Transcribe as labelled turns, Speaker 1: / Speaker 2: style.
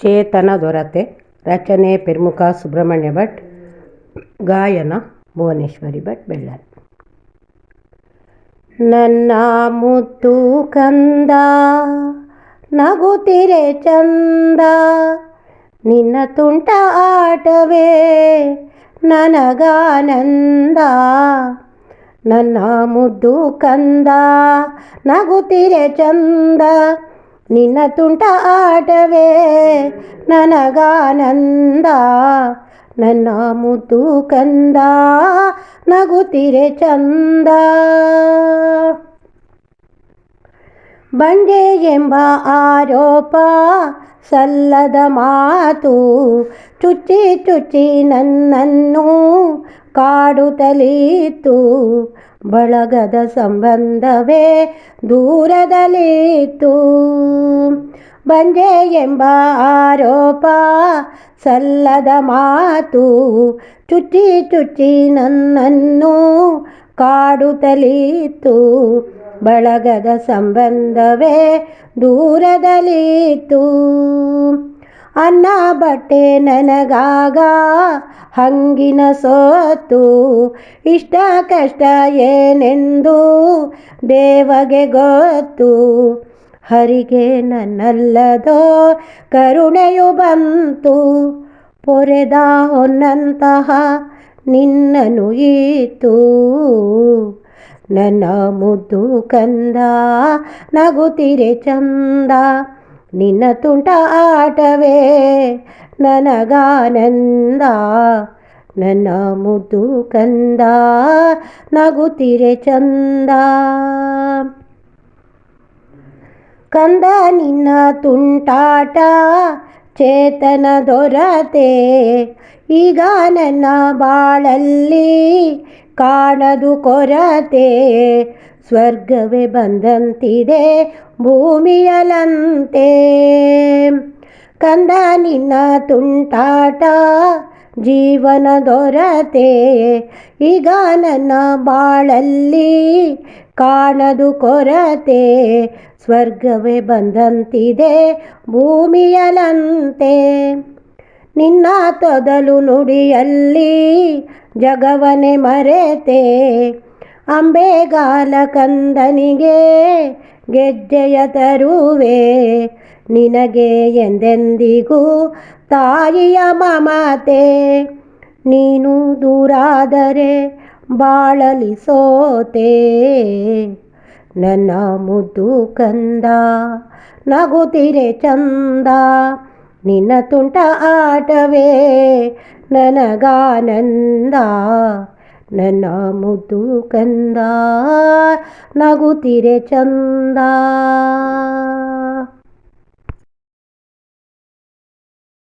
Speaker 1: ಚೇತನ ದೊರತೆ, ರಚನೆ ಪಿರ್ಮುಖ ಸುಬ್ರಹ್ಮಣ್ಯ ಭಟ್, ಗಾಯನ ಭುವನೇಶ್ವರಿ ಭಟ್ ಬೆಳ್ಳಾರಿ. ನನ್ನ ಮುತ್ತು ಕಂದ ನಗುತ್ತಿರೆ ಚಂದ, ನಿನ್ನ ತುಂಟ ಆಟವೇ ನನಗಾನಂದ. ನನ್ನ ಮುದ್ದು ಕಂದ ನಗುತ್ತಿರೆ ಚಂದ ನಿನ್ನ ತುಂಟ ಆಟವೇ ನನಗಾನಂದ ನನ್ನ ಮುದ್ದು ಕಂದ ನಗುತ್ತಿರೆ ಚಂದ ಬಂಡೆ ಎಂಬ ಆರೋಪ ಸಲ್ಲದ ಮಾತು ಚುಚ್ಚಿ ಚುಚ್ಚಿ ನನ್ನನ್ನು ಕಾಡುತ್ತಲಿತ್ತು. ಬಳಗದ ಸಂಬಂಧವೇ ದೂರದಲ್ಲಿತ್ತು. ಬಂಜೆ ಎಂಬ ಆರೋಪ ಸಲ್ಲದ ಮಾತು, ಚುಚ್ಚಿ ಚುಚ್ಚಿ ನನ್ನನ್ನು ಕಾಡುತ್ತಲಿತ್ತು. ಬಳಗದ ಸಂಬಂಧವೇ ದೂರದಲ್ಲಿತ್ತು. ಅನ್ನ ಬಟ್ಟೆ ನನಗಾಗ, ಹಂಗಿನ ಸೋತು ಇಷ್ಟ ಕಷ್ಟ ಏನೆಂದು ದೇವಗೆ ಗೊತ್ತು. ಹರಿಗೆ ನನ್ನಲ್ಲದೋ ಕರುಣೆಯು ಬಂತು, ಪೊರೆದ ಹೊನ್ನಂತಹ ನಿನ್ನನು ಈತು. ನನ್ನ ಮುದ್ದು ಕಂದ ನಗುತ್ತಿರೆ ಚಂದ ನಿನ್ನ ತುಂಟ ಆಟವೇ ನನಗಾನಂದ, ನನ್ನ ಮುದ್ದು ಕಂದ ನಗುತ್ತಿರೆ ಚಂದ. ಕಂದ ನಿನ್ನ ತುಂಟಾಟ, ಚೇತನ ದೊರತೆ, ಈಗ ನನ್ನ ಬಾಳಲ್ಲಿ ಕಾಣದು ಕೊರತೆ. ಸ್ವರ್ಗವೇ ಬಂದಂತಿದೆ ಭೂಮಿಯಲಂತೆ. ಕಂದ ನಿನ್ನ ತುಂಟಾಟ, ಜೀವನ ದೊರತೆ. ಈಗ ನನ್ನ ಬಾಳಲ್ಲಿ ಕಾಣದು ಕೊರತೆ. ಸ್ವರ್ಗವೇ ಬಂದಂತಿದೆ ಭೂಮಿಯಲಂತೆ. ನಿನ್ನ ತೊದಲು ನುಡಿಯಲ್ಲಿ ಜಗವನೆ ಮರೆತೆ. ಅಂಬೆಗಾಲ ಕಂದನಿಗೆ ಗೆಜ್ಜೆಯ ತರುವೆ. ನಿನಗೆ ಎಂದೆಂದಿಗೂ ತಾಯಿಯ ಮಮತೆ. ನೀನು ದೂರಾದರೆ ಬಾಳಲಿ ಸೋತೆ. ನನ್ನ ಮುದ್ದು ಕಂದ ನಗುತ್ತಿರೆ ಚಂದ ನಿನ್ನ ತುಂಟ ಆಟವೇ ನನಗಾನಂದ ನನ್ನ ಮುದ್ದು ಕಂದ ನಗುತ್ತಿರೆ ಚಂದ